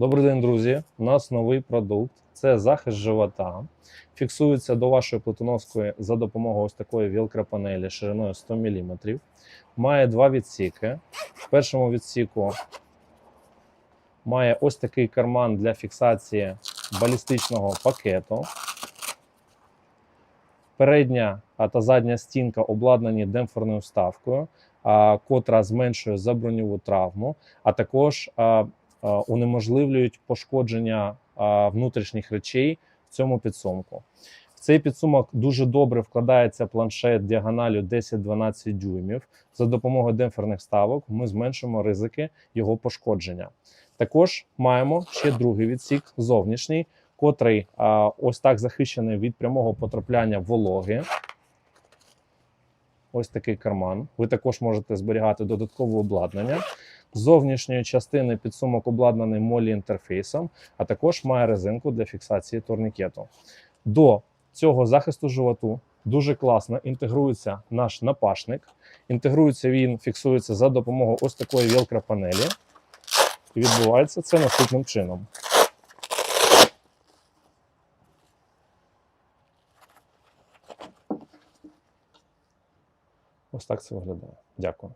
Добрий день, друзі. У нас новий продукт. Це захист живота. Фіксується до вашої плитоноски за допомогою ось такої вілкропанелі шириною 100 мм. Має два відсіки. В першому відсіку має ось такий карман для фіксації балістичного пакету. Передня та задня стінка обладнані демпферною вставкою, котра зменшує заброньову травму, а також унеможливлюють пошкодження внутрішніх речей в цьому підсумку. В цей підсумок дуже добре вкладається планшет діагоналю 10-12 дюймів. За допомогою демпферних ставок ми зменшуємо ризики його пошкодження. Також маємо ще другий відсік, зовнішній, котрий а, ось так захищений від прямого потрапляння вологи. Ось такий карман. Ви також можете зберігати додаткове обладнання. Зовнішньої частини підсумок обладнаний молі інтерфейсом, а також має резинку для фіксації турнікету. До цього захисту животу дуже класно інтегрується наш напашник. Інтегрується він, фіксується за допомогою ось такої велкропанелі. І відбувається це наступним чином. Ось так це виглядає. Дякую.